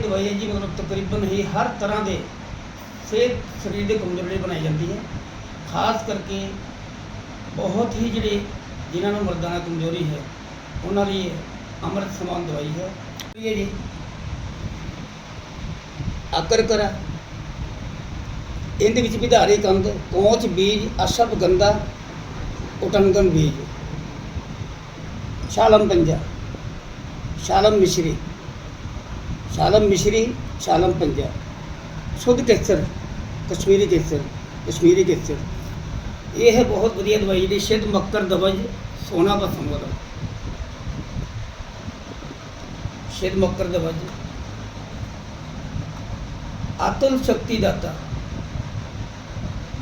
ਦਵਾਈ ਹੈ ਜੀ, ਮਤਲਬ ਤਕਰੀਬਨ ਹੀ ਹਰ ਤਰ੍ਹਾਂ ਦੇ ਸਿਹਤ ਸਰੀਰ ਦੇ ਕਮਜ਼ੋਰੀ ਲਈ ਬਣਾਈ ਜਾਂਦੀ ਹੈ। ਖਾਸ ਕਰਕੇ ਬਹੁਤ ਹੀ ਜਿਹੜੇ ਜਿਨ੍ਹਾਂ ਨੂੰ ਮਰਦਾਨਾ ਕਮਜ਼ੋਰੀ ਹੈ, ਉਹਨਾਂ ਲਈ ਅੰਮ੍ਰਿਤ ਸਮਾਨ ਦਵਾਈ ਹੈ। ਇਹ ਜੀ ਆਕਰ ਕਰਾ, ਇਹਦੇ ਵਿੱਚ ਵਿਧਾਰੇ ਕੰਦ, ਕੋਚ, ਬੀਜ ਅਸ਼ਬ ਗੰਦਾ ਉਟੰਗਨ ਬੀਜ ਸ਼ਾਲਮ ਪੰਜਾ ਸ਼ਾਲਮ ਮਿਸ਼ਰੀ। ਸ਼ਾਲਮ ਮਿਸ਼ਰੀ ਸ਼ਾਲਮ ਪੰਜਾ ਸ਼ੁੱਧ ਕੇਸਰ ਕਸ਼ਮੀਰੀ ਕੇਸਰ ਕਸ਼ਮੀਰੀ ਕੇਸਰ ਇਹ ਹੈ ਬਹੁਤ ਵਧੀਆ ਦਵਾਈ ਜਿਹੜੀ ਸ਼ਿਦ ਮੱਕਰ ਦਵਾਈ ਸੋਨਾ ਭਸਮ ਵਾਲਾ ਸ਼ਿਦ ਮੱਕਰ ਦਵਾਈ ਆਤਮ ਸ਼ਕਤੀ ਦਾਤਾ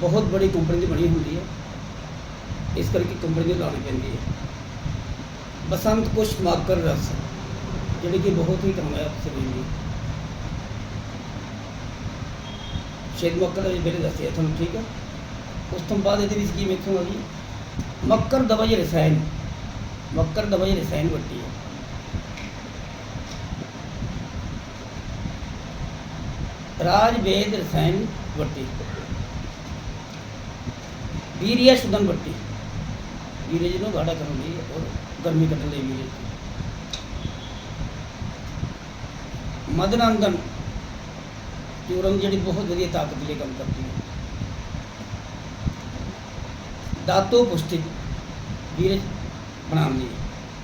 ਬਹੁਤ ਬੜੀ ਕੰਪਨੀ ਦੀ ਬਣੀ ਹੁੰਦੀ ਹੈ ਇਸ ਕਰਕੇ ਕੰਪਨੀ ਦੀ ਲਾਉਣੀ ਪੈਂਦੀ ਹੈ ਬਸੰਤ ਕੁਸ਼ ਮਾਕਰ ਰਸ ਜਿਹੜੀ ਕਿ ਬਹੁਤ ਹੀ ਕਾਮਯਾਬ ਸਰੀਰ ਦੀ। ਸ਼ੇਦ ਮੱਕਰ ਦਾ ਜਿਹੜੇ ਦੱਸਿਆ ਤੁਹਾਨੂੰ, ਠੀਕ ਹੈ? ਉਸ ਤੋਂ ਬਾਅਦ ਇਹਦੇ ਵਿੱਚ ਕੀ ਮਿਕਸਿੰਗ ਹੋ ਗਈ? ਮੱਕਰ ਦਵਾਈ ਰਸਾਇਣ। ਮੱਕਰ ਦਵਾਈ ਰਸਾਇਣ ਵੱਟੀ ਹੈ। ਰਾਜ ਵੇਦ ਰਸਾਇਣ ਵੱਟੀ। ਵੀਰਿਆ ਸੁਦਨ ਵੱਟੀ। ਵੀਰੇ ਜੀ ਨੂੰ ਗਾੜਾ ਕਰਨ ਲਈ ਔਰ ਗਰਮੀ ਕੱਢਣ ਲਈ ਵੀਰੇ ਮਦਨੰਦਨ ਚੂਰਨ ਜਿਹੜੀ ਬਹੁਤ ਵਧੀਆ ਤਾਕਤ ਲਈ ਕੰਮ ਕਰਦੀ ਹੈ ਦਾਤੋ ਪੁਸ਼ਟੀ ਵੀਰੇ ਬਣਾਉਣ ਲਈ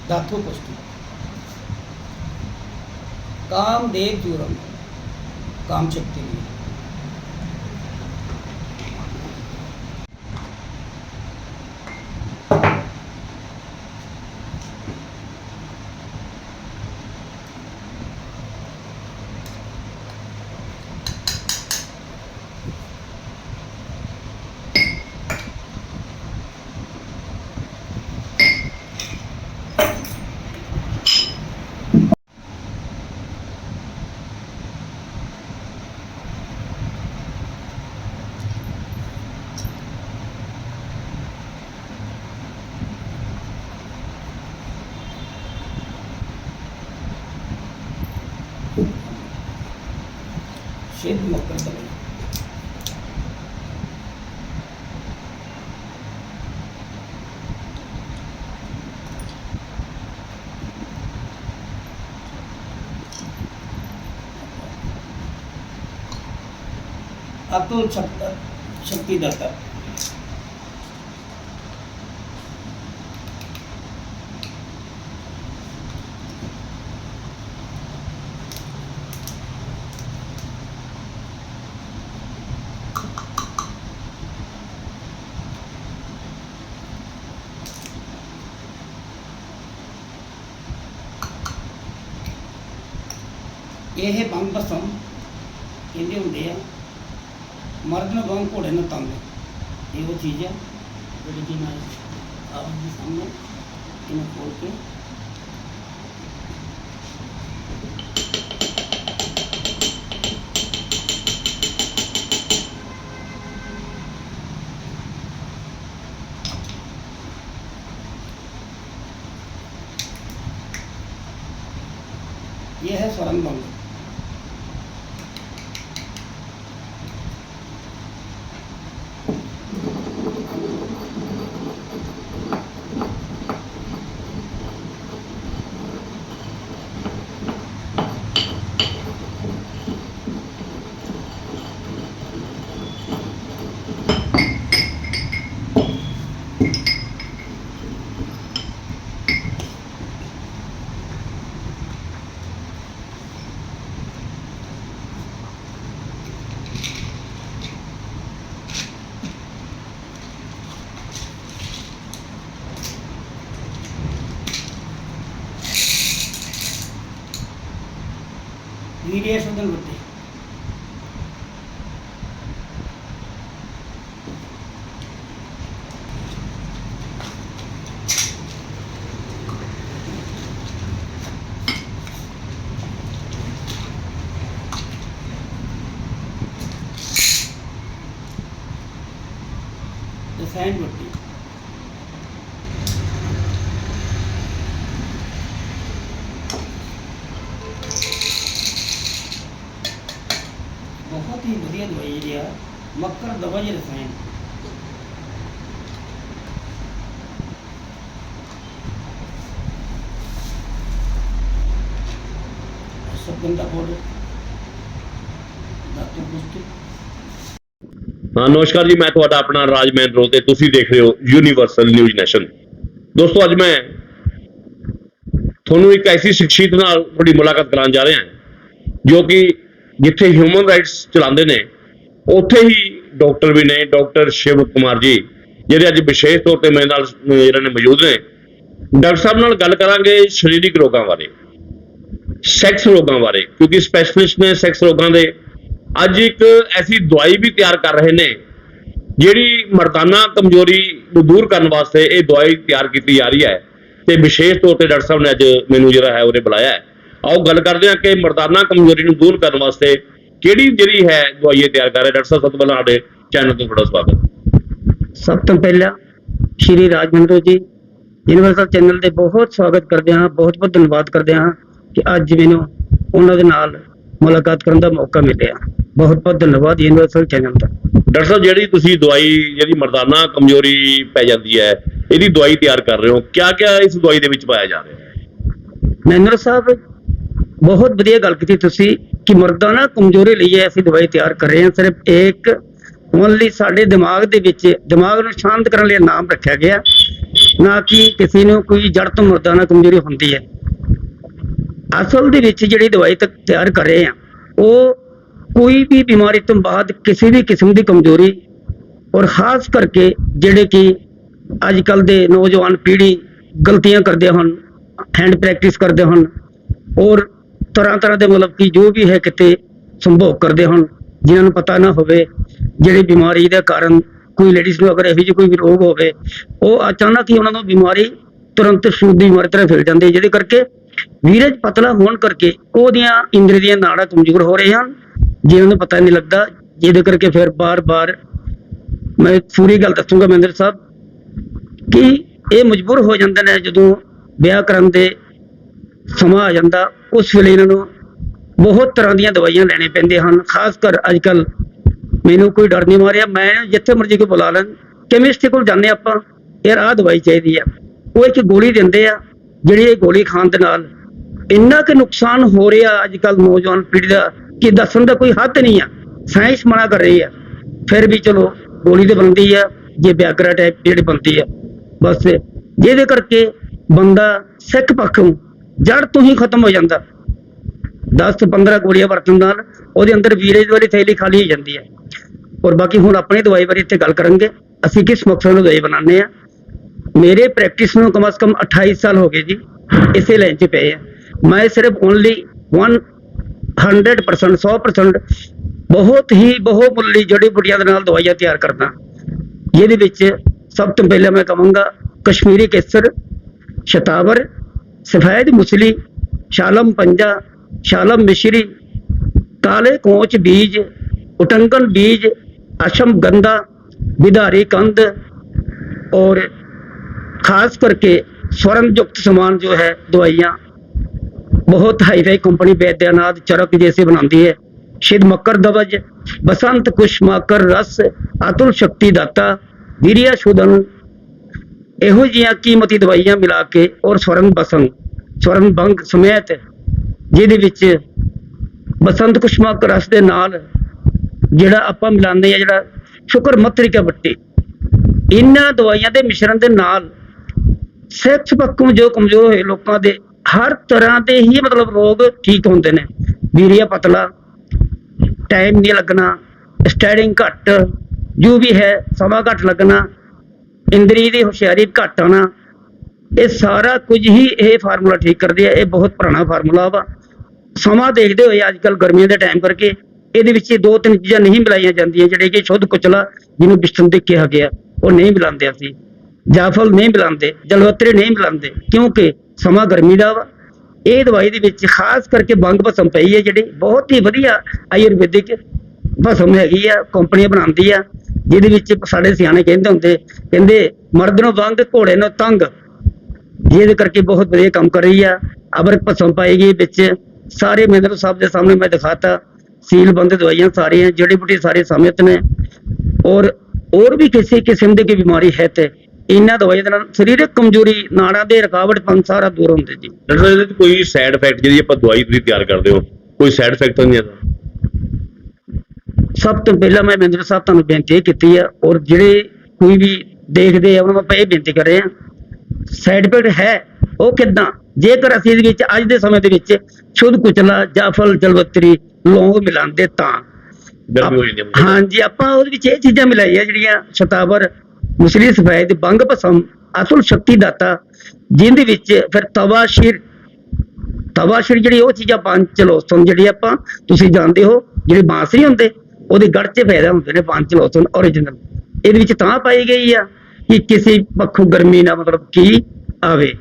ਦਾਤੋ ਪੁਸ਼ਟੀ ਕਾਮਦੇਵ ਚੂਰਨ ਕਾਮ ਸ਼ਕਤੀ ਲਈ ਸ਼ੇਦ ਮੱਕਰ ਦਵਾਈ ਅਤੁਲ ਸ਼ਕਤ ਸ਼ਕਤੀ ਦਾਤਾ ਇਹ ਬੰਬ ਬਸਮ ਕਹਿੰਦੇ ਹੁੰਦੇ ਆ ਮਰਦ ਨੂੰ ਗਾਉਂ ਘੋੜੇ ਨੂੰ ਤੰਗ ਇਹ ਉਹ ਚੀਜ਼ ਹੈ ਜਿਹੜੀ ਕਿ ਮੈਂ ਆਪ ਦੇ ਸਾਹਮਣੇ ਇਹਨੂੰ ਖੋਲ ਕੇ ये है स्वरंग भंग ಡಿ ಎಸ್ ಅಂತ ಗೊತ್ತಿ ಸೈನ್ ಬಟ್ಟಿ ਸਬਗੰਦਾ ਪਾਊਡਰ ਡਾਕਟਰ ਗੁਸਤੀ ਹਾਂ ਨਮਸਕਾਰ ਜੀ ਮੈਂ ਤੁਹਾਡਾ ਆਪਣਾ ਰਾਜ ਮਹਿੰਦਰੋ ਤੇ ਤੁਸੀਂ ਦੇਖ ਰਹੇ ਹੋ ਯੂਨੀਵਰਸਲ ਨਿਊਜ਼ ਨੈਸ਼ਨ ਦੋਸਤੋ ਅੱਜ ਮੈਂ ਤੁਹਾਨੂੰ ਇੱਕ ਐਸੀ ਸ਼ਖਸੀਅਤ ਨਾਲ ਤੁਹਾਡੀ ਮੁਲਾਕਾਤ ਕਰਾਉਣ ਜਾ ਰਿਹਾ ਹਾਂ ਜੋ ਕਿ ਜਿੱਥੇ ਹਿਊਮਨ ਰਾਈਟਸ ਚਲਾਉਂਦੇ ਨੇ ਉੱਥੇ ਹੀ ਡਾਕਟਰ ਵੀ ਨੇ ਡਾਕਟਰ ਸ਼ਿਵ ਕੁਮਾਰ ਜੀ ਜਿਹੜੇ ਅੱਜ ਵਿਸ਼ੇਸ਼ ਤੌਰ ਤੇ ਮੇਰੇ ਨਾਲ ਅਹ, ਇਹਨਾਂ ਨੇ ਮੌਜੂਦ ਨੇ। ਡਾਕਟਰ ਸਾਹਿਬ ਨਾਲ ਗੱਲ ਕਰਾਂਗੇ ਸਰੀਰਕ ਰੋਗਾਂ ਬਾਰੇ। ਸੈਕਸ ਰੋਗਾਂ ਬਾਰੇ, ਕਿਉਂਕਿ ਸਪੈਸ਼ਲਿਸਟ ਨੇ ਸੈਕਸ ਰੋਗਾਂ ਦੇ ਅੱਜ ਇੱਕ ਐਸੀ ਦਵਾਈ ਵੀ ਤਿਆਰ ਕਰ ਰਹੇ ਨੇ, ਜਿਹੜੀ ਮਰਦਾਨਾ ਕਮਜ਼ੋਰੀ ਨੂੰ ਦੂਰ ਕਰਨ ਵਾਸਤੇ ਇਹ ਦਵਾਈ ਤਿਆਰ ਕੀਤੀ ਜਾ ਰਹੀ ਹੈ। ਤੇ ਵਿਸ਼ੇਸ਼ ਤੌਰ ਤੇ ਡਾਕਟਰ ਸਾਹਿਬ ਨੇ ਅੱਜ ਮੈਨੂੰ ਜਿਹੜਾ ਹੈ ਉਹਨੇ ਬੁਲਾਇਆ ਹੈ। ਆਓ ਗੱਲ ਕਰਦੇ ਹਾਂ ਕਿ ਮਰਦਾਨਾ ਕਮਜ਼ੋਰੀ ਨੂੰ ਦੂਰ ਕਰਨ ਵਾਸਤੇ ਕਿਹੜੀ ਜਿਹੜੀ ਹੈ ਦਵਾਈ ਇਹ ਤਿਆਰ ਕਰ ਰਹੇ। ਡਾਕਟਰ ਸਾਹਿਬ, ਸਭ ਤੋਂ ਪਹਿਲਾਂ ਸਾਡੇ ਚੈਨਲ ਤੇ ਤੁਹਾਡਾ ਸਵਾਗਤ ਸਭ ਤੋਂ ਪਹਿਲਾਂ ਸ਼੍ਰੀ ਰਾਜਮੰਦਰੋ ਜੀ ਯੂਨੀਵਰਸਲ ਚੈਨਲ ਦੇ ਬਹੁਤ ਸਵਾਗਤ ਕਰਦੇ ਹਾਂ ਬਹੁਤ ਬਹੁਤ ਧੰਨਵਾਦ ਕਰਦੇ ਹਾਂ। ਕਿ ਅੱਜ ਮੈਨੂੰ ਉਹਨਾਂ ਦੇ ਨਾਲ ਮੁਲਾਕਾਤ ਕਰਨ ਦਾ ਮੌਕਾ ਮਿਲਿਆ। ਬਹੁਤ ਬਹੁਤ ਧੰਨਵਾਦ ਯੂਨੀਵਰਸਲ ਚੈਨਲ ਦਾ ਡਾਕਟਰ ਸਾਹਿਬ ਜਿਹੜੀ ਤੁਸੀਂ ਦਵਾਈ ਜਿਹੜੀ ਮਰਦਾਨਾ ਕਮਜ਼ੋਰੀ ਪੈ ਜਾਂਦੀ ਹੈ ਇਹਦੀ ਦਵਾਈ ਤਿਆਰ ਕਰ ਰਹੇ ਹੋ। ਕਿਆ ਕਿਆ ਇਸ ਦਵਾਈ ਦੇ ਵਿੱਚ ਪਾਇਆ ਜਾ ਰਿਹਾ ਹੈ? ਮੈਨਰ ਸਾਹਿਬ ਬਹੁਤ ਵਧੀਆ ਗੱਲ ਕੀਤੀ ਤੁਸੀਂ ਕਿ ਮਰਦਾਨਾ ਕਮਜ਼ੋਰੀ ਲਈ ਅਸੀਂ ਦਵਾਈ ਤਿਆਰ ਕਰ ਰਹੇ ਹਾਂ। ਸਿਰਫ ਇੱਕ ਓਨਲੀ ਸਾਡੇ ਦਿਮਾਗ ਦੇ ਵਿੱਚ ਦਿਮਾਗ ਨੂੰ ਸ਼ਾਂਤ ਕਰਨ ਲਈ ਨਾਮ ਰੱਖਿਆ ਗਿਆ। ਨਾ ਕਿ ਕਿਸੇ ਨੂੰ ਕੋਈ ਜੜ ਤੋਂ ਮਰਦਾਨਾ ਕਮਜ਼ੋਰੀ ਹੁੰਦੀ ਹੈ। ਅਸਲ ਦੇ ਵਿੱਚ ਜਿਹੜੀ ਦਵਾਈ ਤੱਕ ਤਿਆਰ ਕਰ ਰਹੇ ਹਾਂ ਉਹ ਕੋਈ ਵੀ ਬਿਮਾਰੀ ਤੋਂ ਬਾਅਦ ਕਿਸੇ ਵੀ ਕਿਸਮ ਦੀ ਕਮਜ਼ੋਰੀ ਔਰ ਖਾਸ ਕਰਕੇ ਜਿਹੜੇ ਕਿ ਅੱਜ ਕੱਲ ਦੇ ਨੌਜਵਾਨ ਪੀੜ੍ਹੀ ਗਲਤੀਆਂ ਕਰਦੇ ਹਨ ਹੈਂਡ ਪ੍ਰੈਕਟਿਸ ਕਰਦੇ ਹਨ ਔਰ ਤਰ੍ਹਾਂ ਤਰ੍ਹਾਂ ਦੇ ਮਤਲਬ ਕਿ ਜੋ ਵੀ ਹੈ ਕਿਤੇ ਸੰਭੋਗ ਕਰਦੇ ਹਨ, ਜਿਨ੍ਹਾਂ ਨੂੰ ਪਤਾ ਨਾ ਹੋਵੇ ਜਿਹੜੀ ਬਿਮਾਰੀ ਦੇ ਕਾਰਨ ਕੋਈ ਲੇਡੀਜ਼ ਨੂੰ ਅਗਰ ਇਹੋ ਜਿਹੀ ਕੋਈ ਵੀ ਰੋਗ ਹੋਵੇ, ਉਹ ਅਚਾਨਕ ਹੀ ਉਹਨਾਂ ਨੂੰ ਬਿਮਾਰੀ ਤੁਰੰਤ ਸ਼ੂਦੀ ਦੀ ਬਿਮਾਰੀ ਤਰ੍ਹਾਂ ਫੈਲ ਜਾਂਦੀ ਹੈ, ਜਿਹਦੇ ਕਰਕੇ ਵੀਰਜ ਪਤਲਾ ਹੋਣ ਕਰਕੇ ਉਹਦੀਆਂ ਇੰਦਰ ਦੀਆਂ ਨਾੜਾਂ ਕਮਜ਼ੋਰ ਹੋ ਰਹੀਆਂ ਹਨ। ਜਿਨ੍ਹਾਂ ਨੂੰ ਪਤਾ ਨਹੀਂ ਲੱਗਦਾ, ਜਿਹਦੇ ਕਰਕੇ ਫਿਰ ਬਾਰ-ਬਾਰ ਮੈਂ ਪੂਰੀ ਗੱਲ ਦੱਸੂਗਾ ਮਹਿੰਦਰ ਸਾਹਿਬ ਕਿ ਇਹ ਮਜਬੂਰ ਹੋ ਜਾਂਦੇ ਨੇ ਜਦੋਂ ਵਿਆਹ ਕਰਨ ਦੇ ਸਮਾਂ ਆ ਜਾਂਦਾ, ਉਸ ਵੇਲੇ ਇਹਨਾਂ ਨੂੰ ਬਹੁਤ ਤਰ੍ਹਾਂ ਦੀਆਂ ਦਵਾਈਆਂ ਲੈਣੇ ਪੈਂਦੇ ਹਨ। ਖਾਸ ਕਰ ਅੱਜ ਕੱਲ ਮੈਨੂੰ ਕੋਈ ਡਰ ਨਹੀਂ ਮਾਰਿਆ, ਮੈਂ ਜਿੱਥੇ ਮਰਜ਼ੀ ਕੋਈ ਬੁਲਾ ਲੈਣ। ਕੈਮਿਸਟ ਕੋਲ ਜਾਂਦੇ ਆਪਾਂ, ਯਾਰ ਆਹ ਦਵਾਈ ਚਾਹੀਦੀ ਆ। ਉਹ ਇੱਕ ਗੋਲੀ ਦਿੰਦੇ ਆ ਜਿਹੜੀ ਇਹ ਗੋਲੀ ਖਾਣ ਦੇ ਨਾਲ ਇੰਨਾ ਕਿ ਨੁਕਸਾਨ ਹੋ ਰਿਹਾ ਅੱਜ ਕੱਲ ਨੌਜਵਾਨ ਪੀੜ੍ਹੀ ਦਾ ਕਿ ਦੱਸਣ ਦਾ ਕੋਈ ਹੱਦ ਨਹੀਂ ਆ, ਸਾਇੰਸ ਮਨਾ ਕਰ ਰਹੀ ਆ। ਫਿਰ ਵੀ ਚਲੋ ਗੋਲੀ ਤੇ ਬਣਦੀ ਆ, ਜੇ ਵਿਆਗਰਾ ਟਾਈਪ ਜਿਹੜੀ ਬਣਦੀ ਆ, ਬਸ ਜਿਹਦੇ ਕਰਕੇ ਬੰਦਾ ਸਿੱਖ ਪੱਖੋਂ ਜੜ ਤੋਂ ਹੀ ਖਤਮ ਹੋ ਜਾਂਦਾ। 10 ਤੋਂ 15 ਗੋਲੀਆਂ ਵਰਤਣ ਨਾਲ ਉਹਦੇ ਅੰਦਰ ਵੀਰੇਜ ਵਾਲੀ ਥੈਲੀ ਖਾਲੀ ਹੋ ਜਾਂਦੀ ਹੈ ਔਰ ਬਾਕੀ ਹੁਣ ਆਪਣੀ ਦਵਾਈ ਬਾਰੇ ਇੱਥੇ ਗੱਲ ਕਰਾਂਗੇ। ਅਸੀਂ ਕਿਸ ਮਕਸਦ ਨਾਲ ਦਵਾਈ ਬਣਾਉਂਦੇ ਆ? ਮੇਰੇ ਪ੍ਰੈਕਟਿਸ ਨੂੰ ਕਮ ਸੇ ਕਮ 28 ਸਾਲ ਹੋ ਗਏ ਜੀ ਇਸੇ ਲਾਈਨ 'ਚ ਪਏ ਆ ਮੈਂ ਸਿਰਫ ਓਨਲੀ 100% 100% ਬਹੁਤ ਹੀ ਬਹੁਮੁੱਲੀ ਜੜੀ ਬੁਟੀਆਂ ਦੇ ਨਾਲ ਦਵਾਈਆਂ ਤਿਆਰ ਕਰਦਾ ਜਿਹਦੇ ਵਿੱਚ ਸਭ ਤੋਂ ਪਹਿਲਾਂ ਮੈਂ ਕਹਾਂਗਾ ਕਸ਼ਮੀਰੀ ਕੇਸਰ ਸ਼ਤਾਵਰ ਸਫੈਦ ਮੁਸਲੀ ਸ਼ਾਲਮ ਪੰਜਾ ਸ਼ਾਲਮ ਮਿਸ਼ਰੀ ਕਾਲੇ ਕੋਚ ਬੀਜ ਉਟੰਕਨ ਬੀਜ ਅਸ਼ਮ ਗੰਦਾ ਵਿਧਾਰੀ ਕੰਦ और खास करके स्वर्ण युक्त सामान जो है दवाइयाँ बहुत hi fi company Vaidyanath Charak जैसे बनाती है शिद मकर दवज बसंत कुशमाकर रस अतुल शक्ति दाता वीरिया शोधन ਇਹੋ ਜਿਹੀਆਂ ਕੀਮਤੀ ਦਵਾਈਆਂ ਮਿਲਾ ਕੇ ਔਰ ਸਵਰਨ ਬਸੰਗ ਸਵਰਨ ਬੰਗ ਸਮੇਤ ਜਿਹਦੇ ਵਿੱਚ ਬਸੰਤ ਕੁਸ਼ਮਾਕ ਰਸ ਦੇ ਨਾਲ ਜਿਹੜਾ ਆਪਾਂ ਮਿਲਾਉਂਦੇ ਆ ਜਿਹੜਾ ਸ਼ੁਕਰ ਮਤਰਿਕਾ ਬੱਟੀ ਇਹਨਾਂ ਦਵਾਈਆਂ ਦੇ ਮਿਸ਼ਰਣ ਦੇ ਨਾਲ ਸਿਹਤ ਪੱਖੋਂ ਜੋ ਕਮਜ਼ੋਰ ਹੋਏ ਲੋਕਾਂ ਦੇ, ਹਰ ਤਰ੍ਹਾਂ ਦੇ ਹੀ ਮਤਲਬ ਰੋਗ ਠੀਕ ਹੁੰਦੇ ਨੇ। ਵੀਰੀਆ ਪਤਲਾ ਟਾਈਮ ਨਹੀਂ ਲੱਗਣਾ ਸਟੈਰਿੰਗ ਘੱਟ, ਜੋ ਵੀ ਹੈ, ਸਮਾਂ ਘੱਟ ਲੱਗਣਾ, ਇੰਦਰੀ ਦੀ ਹੁਸ਼ਿਆਰੀ ਘੱਟ ਆਉਣਾ, ਇਹ ਸਾਰਾ ਕੁਝ ਹੀ ਇਹ ਫਾਰਮੂਲਾ ਠੀਕ ਕਰਦੇ ਆ, ਇਹ ਬਹੁਤ ਪੁਰਾਣਾ ਫਾਰਮੂਲਾ ਵਾ। ਸਮਾਂ ਦੇਖਦੇ ਹੋਏ ਅੱਜ ਕੱਲ ਗਰਮੀਆਂ ਦੇ ਟਾਈਮ ਕਰਕੇ ਇਹਦੇ ਵਿੱਚ ਇਹ ਦੋ ਤਿੰਨ ਚੀਜ਼ਾਂ ਨਹੀਂ ਮਿਲਾਈਆਂ ਜਾਂਦੀਆਂ, ਜਿਹੜੇ ਕਿ ਸ਼ੁੱਧ ਕੁਚਲਾ ਜਿਹਨੂੰ ਬਿਸ਼ਤਨ ਦੇ ਕਿਹਾ ਗਿਆ, ਉਹ ਨਹੀਂ ਮਿਲਾਉਂਦੇ ਅਸੀਂ। ਜਾਫਲ ਨਹੀਂ ਮਿਲਾਉਂਦੇ ਜਲਵਤਰੇ ਨਹੀਂ ਮਿਲਾਉਂਦੇ ਕਿਉਂਕਿ ਸਮਾਂ ਗਰਮੀ ਦਾ ਵਾ। ਇਹ ਦਵਾਈ ਦੇ ਵਿੱਚ ਖਾਸ ਕਰਕੇ ਬੰਗ ਭਸਮ ਪਈ ਹੈ ਜਿਹੜੀ, ਬਹੁਤ ਹੀ ਵਧੀਆ ਆਯੁਰਵੈਦਿਕ ਭਸਮ ਹੈਗੀ ਆ ਕੰਪਨੀ ਬਣਾਉਂਦੀ ਆ, ਜਿਹਦੇ ਵਿੱਚ ਸਾਡੇ ਸਿਆਣੇ ਕਹਿੰਦੇ ਹੁੰਦੇ, ਕਹਿੰਦੇ ਮਰਦ ਨੂੰ ਬੰਗ ਘੋੜੇ ਨੂੰ ਤੰਗ। ਜਿਹਦੇ ਕਰਕੇ ਬਹੁਤ ਵਧੀਆ ਕੰਮ ਕਰ ਰਹੀ ਆ। ਅਬਰ ਭਸਮ ਪਾਏਗੀ ਵਿੱਚ। ਸਾਰੇ ਮੈਂਦਰ ਸਾਹਿਬ ਦੇ ਸਾਹਮਣੇ ਮੈਂ ਦਿਖਾਤਾ। ਸੀਲ ਬੰਦ ਦਵਾਈਆਂ ਸਾਰੀਆਂ, ਜੜੀ ਬੂਟੀ ਸਾਰੇ ਸਮੇਤ ਨੇ। ਔਰ ਹੋਰ ਵੀ ਕਿਸੇ ਕਿਸਮ ਦੀ ਕੋਈ ਬਿਮਾਰੀ ਹੈ ਤੇ ਇਹਨਾਂ ਦਵਾਈਆਂ ਦੇ ਨਾਲ ਸਰੀਰਕ ਕਮਜ਼ੋਰੀ ਨਾੜਾਂ ਦੇ ਰੁਕਾਵਟਪਨ ਸਾਰਾ ਦੂਰ ਹੁੰਦੇ ਜੀ। ਡਾਕਟਰ ਸਾਹਿਬ ਇਹਦੇ 'ਚ ਕੋਈ ਸਾਈਡ ਇਫੈਕਟ ਜਿਹੜੀ ਆਪਾਂ ਦਵਾਈ ਤੁਸੀਂ ਤਿਆਰ ਕਰਦੇ ਹੋ ਕੋਈ ਸਾਈਡ ਇਫੈਕਟ ਨਹੀਂ ਆਦਾ ਸਭ ਤੋਂ ਪਹਿਲਾਂ ਮੈਂ ਮਹਿੰਦਰ ਸਾਹਿਬ ਤੁਹਾਨੂੰ ਬੇਨਤੀ ਇਹ ਕੀਤੀ ਆ ਔਰ ਜਿਹੜੇ ਕੋਈ ਵੀ ਦੇਖਦੇ ਆ ਉਹਨਾਂ ਨੂੰ ਆਪਾਂ ਇਹ ਬੇਨਤੀ ਕਰ ਰਹੇ ਆ ਸਾਈਡ ਇਫੈਕਟ ਹੈ ਉਹ ਕਿਦਾਂ? ਜੇਕਰ ਅਸੀਂ ਇਹਦੇ ਵਿੱਚ ਅੱਜ ਦੇ ਸਮੇਂ ਦੇ ਵਿੱਚ ਸ਼ੁੱਧ ਕੁਚਲਾ ਜਾਫਲ ਜਲਵਤਰੀ ਲੌਂਗ ਮਿਲਾਉਂਦੇ ਤਾਂ ਗਰਮੀ ਹੋ ਜਾਂਦੀ ਹੈ। ਮੁੰਡੇ ਨੂੰ। ਹਾਂਜੀ ਆਪਾਂ ਉਹਦੇ ਵਿੱਚ ਇਹ ਚੀਜ਼ਾਂ ਮਿਲਾਈਆਂ ਜਿਹੜੀਆਂ ਸ਼ਤਾਵਰ ਮੁਸਲੀ ਸਫੈਦ ਬੰਗ ਭਸਮ ਅਸਲ ਸ਼ਕਤੀ ਦਾਤਾ, ਜਿੰਦੇ ਵਿੱਚ ਫਿਰ ਤਵਾਸ਼ਿਰ ਤਵਾਸ਼ਿਰ ਜਿਹੜੀ ਉਹ ਚੀਜ਼ਾਂ ਪੰਜ ਚਲੋਸਨ ਜਿਹੜੀ ਆਪਾਂ ਤੁਸੀਂ ਜਾਣਦੇ ਹੋ, ਜਿਹੜੇ ਬਾਂਸ ਨਹੀਂ ਹੁੰਦੇ, ਉਹਦੇ ਗੜ 'ਚ ਫਾਇਦਾ ਹੁੰਦੇ ਨੇ ਪੰਜ ਚਲੋਸਨ origignal ਇਹਦੇ ਵਿੱਚ ਤਾਂ ਪਾਈ ਗਈ ਆ ਕਿ ਕਿਸੇ ਪੱਖੋਂ ਗਰਮੀ ਨਾ ਮਤਲਬ ਕੀ ਆਵੇ।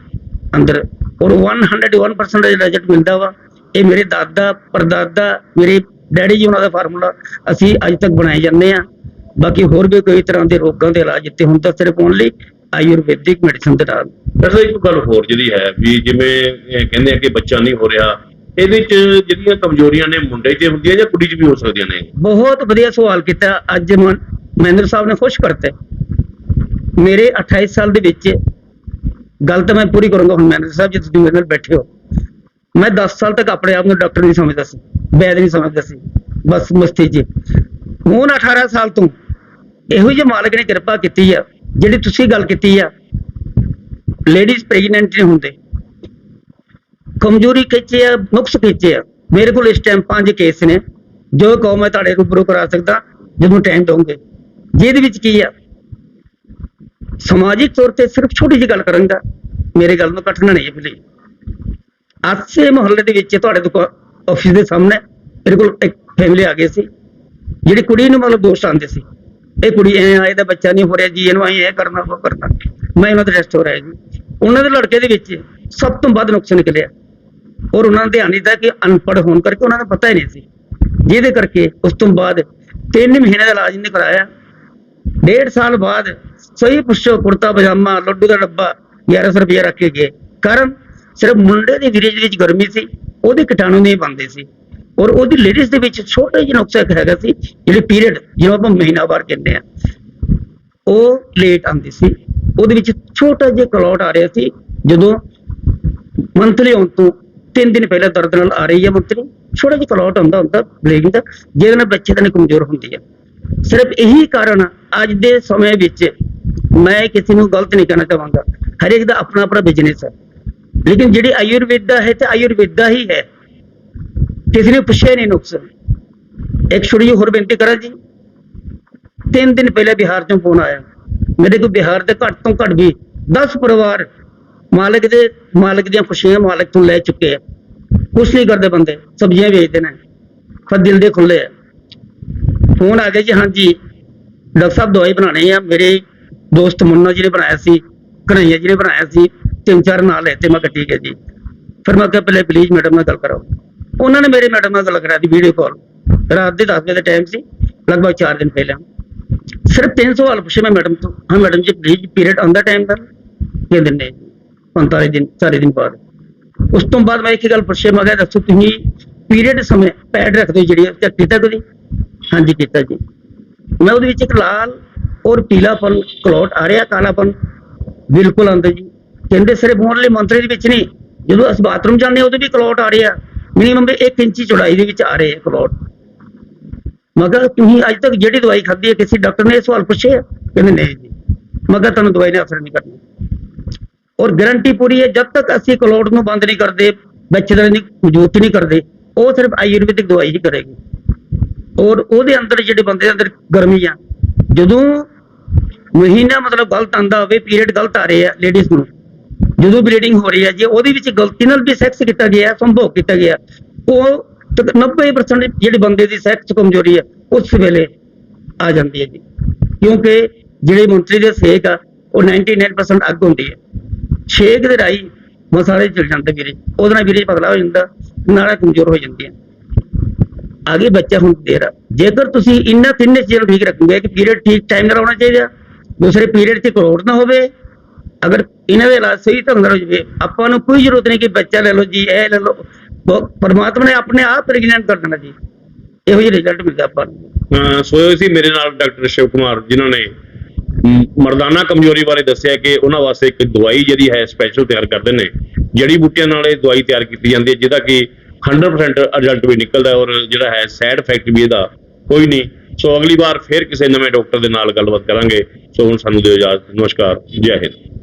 ਅੰਦਰ ਔਰ 101% ਰਿਜ਼ਲਟ ਮਿਲਦਾ ਵਾ। ਇਹ ਮੇਰੇ ਦਾਦਾ ਪਰਦਾਦਾ ਮੇਰੇ ਡੈਡੀ ਜੀ ਉਹਨਾਂ ਦਾ ਫਾਰਮੂਲਾ ਅਸੀਂ ਅੱਜ ਤੱਕ ਬਣਾਏ ਜਾਂਦੇ ਆ ਬਾਕੀ ਹੋਰ ਵੀ ਕੋਈ ਤਰ੍ਹਾਂ ਦੇ ਰੋਗਾਂ ਦੇ ਇਲਾਜ ਜਿੱਤੇ ਹੁਣ ਤੱਕ ਸਿਰ ਪਾਉਣ ਲਈ ਆਯੁਰਵੈਦਿਕ ਮੈਡੀਸਨ ਦੇ ਨਾਲ। ਸਾਹਿਬ ਇੱਕ ਗੱਲ ਹੋਰ ਜਿਹੜੀ ਹੈ ਵੀ ਜਿਵੇਂ ਇਹ ਕਹਿੰਦੇ ਆ ਕਿ ਬੱਚਾ ਨਹੀਂ ਹੋ ਰਿਹਾ ਇਹਦੇ 'ਚ ਜਿਹੜੀਆਂ ਕਮਜ਼ੋਰੀਆਂ ਨੇ ਮੁੰਡੇ 'ਚ ਹੁੰਦੀਆਂ ਜਾਂ ਕੁੜੀ 'ਚ ਵੀ ਹੋ ਸਕਦੀਆਂ ਨੇ? ਬਹੁਤ ਵਧੀਆ ਸਵਾਲ ਕੀਤਾ। ਅੱਜ ਮਹਿੰਦਰ ਸਾਹਿਬ ਨੇ ਖੁਸ਼ ਕਰਤੇ। ਮੇਰੇ 28 ਸਾਲ ਦੇ ਵਿੱਚ ਗੱਲ ਤਾਂ ਮੈਂ ਪੂਰੀ ਕਰੂੰਗਾ ਹੁਣ ਮਹਿੰਦਰ ਸਾਹਿਬ ਜੇ ਤੁਸੀਂ ਮੇਰੇ ਨਾਲ ਬੈਠੇ ਹੋ। ਮੈਂ 10 ਸਾਲ ਤੱਕ ਆਪਣੇ ਆਪ ਨੂੰ ਡਾਕਟਰ ਨਹੀਂ ਸਮਝਦਾ ਸੀ ਵੈਦ ਨਹੀਂ ਸਮਝਦਾ ਸੀ। ਬਸ ਮਸਤੀ 'ਚ ਹੁਣ 18 ਸਾਲ ਤੋਂ ਇਹੋ ਜਿਹੇ ਮਾਲਕ ਨੇ ਕਿਰਪਾ ਕੀਤੀ ਆ, ਜਿਹੜੀ ਤੁਸੀਂ ਗੱਲ ਕੀਤੀ ਆ। ਲੇਡੀਜ਼ ਪ੍ਰੈਗਨੈਂਟ ਨਹੀਂ ਹੁੰਦੇ। ਕਮਜ਼ੋਰੀ ਖਿੱਚੇ ਆ, ਨੁਕਸ ਖਿੱਚੇ ਆ। ਮੇਰੇ ਕੋਲ ਇਸ ਟਾਈਮ ਪੰਜ ਕੇਸ ਨੇ। ਜੋ ਕਹੋ ਮੈਂ ਤੁਹਾਡੇ ਰੂਬਰੂ ਕਰਾ ਸਕਦਾ, ਜਦੋਂ ਟਾਈਮ ਦੋਗੇ ਜਿਹਦੇ ਵਿੱਚ ਕੀ ਆ? ਸਮਾਜਿਕ ਤੌਰ ਤੇ ਸਿਰਫ ਛੋਟੀ ਜਿਹੀ ਗੱਲ ਕਰਾਂਗਾ ਮੇਰੇ ਗੱਲ ਨੂੰ ਕੱਟਣਾ ਨਹੀਂ ਹੈ ਪਲੀਜ਼ ਆਸੇ ਮੁਹੱਲੇ ਦੇ ਵਿੱਚ ਤੁਹਾਡੇ ਦੁਕਾਨ ਆਫਿਸ ਦੇ ਸਾਹਮਣੇ ਮੇਰੇ ਕੋਲ ਇੱਕ ਫੈਮਿਲੀ ਆ ਗਈ ਸੀ। ਜਿਹੜੀ ਕੁੜੀ ਨੂੰ ਮਤਲਬ ਦੋਸਤ ਆਉਂਦੇ ਸੀ। ਇਹ ਕੁੜੀ ਐ ਆਏ ਦਾ ਬੱਚਾ ਨਹੀਂ ਹੋ ਰਿਹਾ, ਜੀ ਇਹਨੂੰ ਅਸੀਂ ਇਹ ਕਰਨਾ, ਉਹ ਕਰਨਾ। ਮੈਂ ਉਹਨਾਂ ਦਾ ਟੈਸਟ ਹੋ ਰਿਹਾ ਜੀ। ਉਹਨਾਂ ਦੇ ਲੜਕੇ ਦੇ ਵਿੱਚ ਸਭ ਤੋਂ ਵੱਧ ਨੁਕਸ ਨਿਕਲਿਆ। ਔਰ ਉਹਨਾਂ ਦੇ ਧਿਆਨ ਦਿੱਤਾ ਕਿ ਅਨਪੜ੍ਹ ਹੋਣ ਕਰਕੇ ਉਹਨਾਂ ਨੂੰ ਪਤਾ ਹੀ ਨਹੀਂ ਸੀ। ਜਿਹਦੇ ਕਰਕੇ ਉਸ ਤੋਂ ਬਾਅਦ 3 ਮਹੀਨੇ ਦਾ ਇਲਾਜ ਨਹੀਂ ਕਰਾਇਆ। ਡੇਢ ਸਾਲ ਬਾਅਦ ਸਹੀ ਪੁੱਛੋ, ਕੁੜਤਾ, ਪਜਾਮਾ, ਲੱਡੂ ਦਾ ਡੱਬਾ 1100 ਰੁਪਏ ਰੱਖ ਕੇ ਗਏ। ਕਾਰਨ ਸਿਰਫ ਮੁੰਡੇ ਦੀ ਵਿਰੇਜ ਵਿੱਚ ਗਰਮੀ ਸੀ, ਉਹਦੇ ਕੀਟਾਣੂ ਨਹੀਂ ਬੰਦੇ ਸੀ। ਔਰ ਉਹਦੀ ਲੇਡੀਜ਼ ਦੇ ਵਿੱਚ ਛੋਟਾ ਜਿਹਾ ਨੁਕਸਾ ਹੈਗਾ ਸੀ, ਜਿਹੜੇ ਪੀਰੀਅਡ ਜਿਹਨੂੰ ਆਪਾਂ ਮਹੀਨਾਵਾਰ ਕਹਿੰਦੇ ਆ ਉਹ ਲੇਟ ਆਉਂਦੀ ਸੀ। ਉਹਦੇ ਵਿੱਚ ਛੋਟਾ ਜਿਹਾ ਕਲੌਟ ਆ ਰਿਹਾ ਸੀ, ਜਦੋਂ ਮੰਥਲੀ ਆਉਣ ਤੋਂ 3 ਦਿਨ ਪਹਿਲਾਂ ਦਰਦ ਨਾਲ ਆ ਰਹੀ ਹੈ ਮੰਥਲੀ ਛੋਟਾ ਜਿਹਾ ਕਲੌਟ ਹੁੰਦਾ ਹੁੰਦਾ ਬਲੀਡਿੰਗ ਦਾ, ਜਿਹਦੇ ਨਾਲ ਬੱਚੇ ਦਾ ਕਮਜ਼ੋਰ ਹੁੰਦੀ ਹੈ। ਸਿਰਫ ਇਹੀ ਕਾਰਨ ਅੱਜ ਦੇ ਸਮੇਂ ਵਿੱਚ ਮੈਂ ਕਿਸੇ ਨੂੰ ਗਲਤ ਨਹੀਂ ਕਹਿਣਾ ਚਾਹਾਂਗਾ। ਹਰੇਕ ਦਾ ਆਪਣਾ ਆਪਣਾ ਬਿਜ਼ਨਸ ਹੈ। ਲੇਕਿਨ ਜਿਹੜੀ ਆਯੁਰਵੇਦਾ ਹੈ, ਤੇ ਆਯੁਰਵੇਦਾ ਹੀ ਹੈ। ਕਿਸੇ ਨੇ ਪੁੱਛਿਆ ਨਹੀਂ ਨੁਕਸ ਇੱਕ ਛੋਟੀ ਹੋਰ ਬੇਨਤੀ ਕਰਾਂ ਜੀ ਤਿੰਨ ਦਿਨ ਪਹਿਲੇ ਬਿਹਾਰ ਤੋਂ ਫੋਨ ਆਇਆ ਮੇਰੇ ਕੋਲ ਬਿਹਾਰ ਦੇ ਘੱਟ ਤੋਂ ਘੱਟ ਵੀ 10 ਪਰਿਵਾਰ ਮਾਲਕ ਦੇ ਮਾਲਕ ਦੀਆਂ ਖੁਸ਼ੀਆਂ ਮਾਲਕ ਤੋਂ ਲੈ ਚੁੱਕੇ ਆ ਕੁਛ ਨਹੀਂ ਕਰਦੇ ਬੰਦੇ ਸਬਜ਼ੀਆਂ ਵੇਚਦੇ ਨੇ ਪਰ ਦਿਲ ਦੇ ਖੁੱਲੇ ਆ ਫੋਨ ਆ ਗਿਆ ਜੀ ਹਾਂਜੀ ਡਾਕਟਰ ਸਾਹਿਬ ਦਵਾਈ ਬਣਾਣੀ ਆ ਮੇਰੇ ਦੋਸਤ ਮੁੰਨਾ ਜੀ ਨੇ ਬਣਾਇਆ ਸੀ ਕਨਈਆ ਜੀ ਨੇ ਬਣਾਇਆ ਸੀ ਤਿੰਨ ਚਾਰ ਨਾਲ ਲੈਤੇ ਮੈਂ ਕਿਹਾ ਠੀਕ ਹੈ ਜੀ ਫਿਰ ਮੈਂ ਕਿਹਾ ਪਹਿਲੇ ਪਲੀਜ਼ ਮੈਡਮ ਨਾਲ ਗੱਲ ਕਰਾਓ ਉਹਨਾਂ ਨੇ ਮੇਰੇ ਮੈਡਮ ਨਾਲ ਗੱਲ ਕਰਾ ਦੀ ਵੀਡੀਓ ਕਾਲ ਰਾਤ ਦੇ 10 ਵਜੇ ਦਾ ਟਾਈਮ ਸੀ, ਲਗਭਗ 4 ਦਿਨ ਪਹਿਲਾਂ। ਸਿਰਫ 300 ਸਵਾਲ ਪੁੱਛੇ ਮੈਂ ਮੈਡਮ ਤੋਂ। ਹਾਂ ਮੈਡਮ ਜੀ ਪਲੀਜ਼ ਪੀਰੀਅਡ ਆਉਂਦਾ ਟਾਈਮ ਦਾ? ਕਿ ਦਿੰਦੇ 45 ਦਿਨ 4 ਦਿਨ ਬਾਅਦ। ਉਸ ਤੋਂ ਬਾਅਦ ਮੈਂ ਇੱਕ ਗੱਲ ਪੁੱਛਿਆ ਮੈਂ ਕਿਹਾ, ਦੱਸੋ ਤੁਸੀਂ ਪੀਰੀਅਡ ਸਮੇਂ ਪੈਡ ਰੱਖਦੇ ਹੋ ਜਿਹੜੀ ਚੈੱਕ ਕੀਤਾ ਕਦੀ? ਹਾਂਜੀ, ਕੀਤਾ ਜੀ। ਮੈਂ ਉਹਦੇ ਵਿੱਚ ਇੱਕ ਲਾਲ ਔਰ ਪੀਲਾਪਨ ਕਲੌਟ ਆ ਰਿਹਾ, ਕਾਲਾਪਨ। ਬਿਲਕੁਲ ਆਉਂਦਾ ਜੀ। ਕਹਿੰਦੇ ਸਿਰਫ ਓਨਲੀ ਮੰਤਰੀ ਦੇ ਵਿੱਚ ਨਹੀਂ, ਜਦੋਂ ਅਸੀਂ ਬਾਥਰੂਮ ਜਾਂਦੇ ਹਾਂ ਉਦੋਂ ਵੀ ਕਲੌਟ ਆ ਰਿਹਾ। ਮਿਨੀਮਮ 1 ਇੰਚੀ ਚੌੜਾਈ ਦੇ ਵਿੱਚ ਆ ਰਹੇ ਕਲੌਟ ਮਗਰ ਤੁਸੀਂ ਅੱਜ ਤੱਕ ਜਿਹੜੀ ਦਵਾਈ ਖਾਧੀ ਹੈ, ਕਿਸੇ ਡਾਕਟਰ ਨੇ ਇਹ ਸਵਾਲ ਪੁੱਛਿਆ ਕਹਿੰਦੇ ਨਹੀਂ ਜੀ। ਮਗਰ ਤੁਹਾਨੂੰ ਦਵਾਈ ਨੇ ਅਸਰ ਨਹੀਂ ਕਰਨਾ। ਔਰ ਗਾਰੰਟੀ ਪੂਰੀ ਹੈ, ਜਦ ਤੱਕ ਅਸੀਂ ਕਲੋਟ ਨੂੰ ਬੰਦ ਨਹੀਂ ਕਰਦੇ ਬੱਚੇ ਦਾ ਨਹੀਂ ਨਹੀਂ ਕਰਦੇ, ਉਹ ਸਿਰਫ ਆਯੁਰਵੈਦਿਕ ਦਵਾਈ ਹੀ ਕਰੇਗੀ। ਔਰ ਉਹਦੇ ਅੰਦਰ ਜਿਹੜੇ ਬੰਦੇ ਦੇ ਅੰਦਰ ਗਰਮੀ ਆ, ਜਦੋਂ ਮਹੀਨਾ ਮਤਲਬ ਗਲਤ ਆਂਦਾ ਹੋਵੇ, ਪੀਰੀਅਡ ਗਲਤ ਆ ਰਹੇ ਆ ਲੇਡੀਜ਼ ਨੂੰ ਜਦੋਂ ਬਲੀਡਿੰਗ ਹੋ ਰਹੀ ਹੈ, ਜੇ ਉਹਦੇ ਵਿੱਚ ਗਲਤੀ ਨਾਲ ਵੀ ਸੈਕਸ ਕੀਤਾ ਗਿਆ, ਸੰਭੋਗ ਕੀਤਾ ਗਿਆ, ਉਹ ਤਕ 90% ਜਿਹੜੇ ਬੰਦੇ ਦੀ ਸੈਕਸ ਕਮਜ਼ੋਰੀ ਹੈ, ਉਸ ਵੇਲੇ ਆ ਜਾਂਦੀ ਹੈ ਜੀ। ਕਿਉਂਕਿ ਜਿਹੜੇ ਮੰਤਰੀ ਦੇ ਸੇਕ ਆ, ਉਹ 99% ਅੱਗ ਹੁੰਦੀ ਹੈ। ਛੇਕ ਦੇ ਰਾਈ ਮਸਾਲੇ ਚਲ ਜਾਂਦੇ ਵੀਰੇ, ਉਹਦੇ ਨਾਲ ਵੀਰੇ ਪਤਲਾ ਹੋ ਜਾਂਦਾ, ਨਾੜਾ ਕਮਜ਼ੋਰ ਹੋ ਜਾਂਦੀਆਂ। ਆਗੇ ਬੱਚਾ ਹੁਣ ਦੇਰ ਆ। ਜੇਕਰ ਤੁਸੀਂ ਇਹਨਾਂ ਤਿੰਨੇ ਚੀਜ਼ਾਂ ਨੂੰ ਠੀਕ ਰੱਖੋਗੇ, ਕਿ ਪੀਰੀਅਡ ਠੀਕ ਟਾਈਮ ਨਾਲ ਆਉਣਾ ਚਾਹੀਦਾ, ਦੂਸਰੇ ਪੀਰੀਅਡ 'ਚ ਕਰੋੜ ਨਾ ਹੋਵੇ ਅਗਰ ਇਹਨਾਂ ਦੇ ਇਲਾਜ ਸਹੀ ਢੰਗ ਨਾਲ ਹੋ ਜਾਵੇ, ਆਪਾਂ ਨੂੰ ਕੋਈ ਜ਼ਰੂਰਤ ਨਹੀਂ ਕਿ ਬੱਚਾ ਲੈ ਲਓ ਜੀ, ਇਹ ਲੈ ਲਓ। ਪਰਮਾਤਮਾ ਨੇ ਆਪਣੇ ਆਪ ਪ੍ਰੈਗਨੈਂਟ ਕਰ ਦੇਣਾ ਜੀ। ਇਹੋ ਜਿਹੇ ਰਿਜ਼ਲਟ ਮਿਲਦਾ ਆਪਾਂ ਨੂੰ। ਅਹ ਸੀ ਮੇਰੇ ਨਾਲ ਡਾਕਟਰ ਸ਼ਿਵ ਕੁਮਾਰ, ਜਿਨ੍ਹਾਂ ਨੇ ਮਰਦਾਨਾ ਕਮਜ਼ੋਰੀ ਬਾਰੇ ਦੱਸਿਆ ਕਿ ਉਹਨਾਂ ਵਾਸਤੇ ਇੱਕ ਦਵਾਈ ਜਿਹੜੀ ਹੈ ਸਪੈਸ਼ਲ ਤਿਆਰ ਕਰਦੇ ਨੇ। ਜੜੀ ਬੂਟੀਆਂ ਨਾਲ ਇਹ ਦਵਾਈ ਤਿਆਰ ਕੀਤੀ ਜਾਂਦੀ ਹੈ, ਜਿਹਦਾ ਕਿ 100% ਰਿਜ਼ਲਟ ਵੀ ਨਿਕਲਦਾ ਔਰ ਜਿਹੜਾ ਹੈ ਸਾਈਡ ਇਫੈਕਟ ਵੀ ਇਹਦਾ ਕੋਈ ਨਹੀਂ। ਸੋ ਅਗਲੀ ਵਾਰ ਫਿਰ ਕਿਸੇ ਨਵੇਂ ਡਾਕਟਰ ਦੇ ਨਾਲ ਗੱਲਬਾਤ ਕਰਾਂਗੇ। ਸੋ ਹੁਣ ਸਾਨੂੰ ਦਿਓ ਇਜਾਜ਼ਤ। ਨਮਸਕਾਰ। ਜੈ ਹਿੰਦ।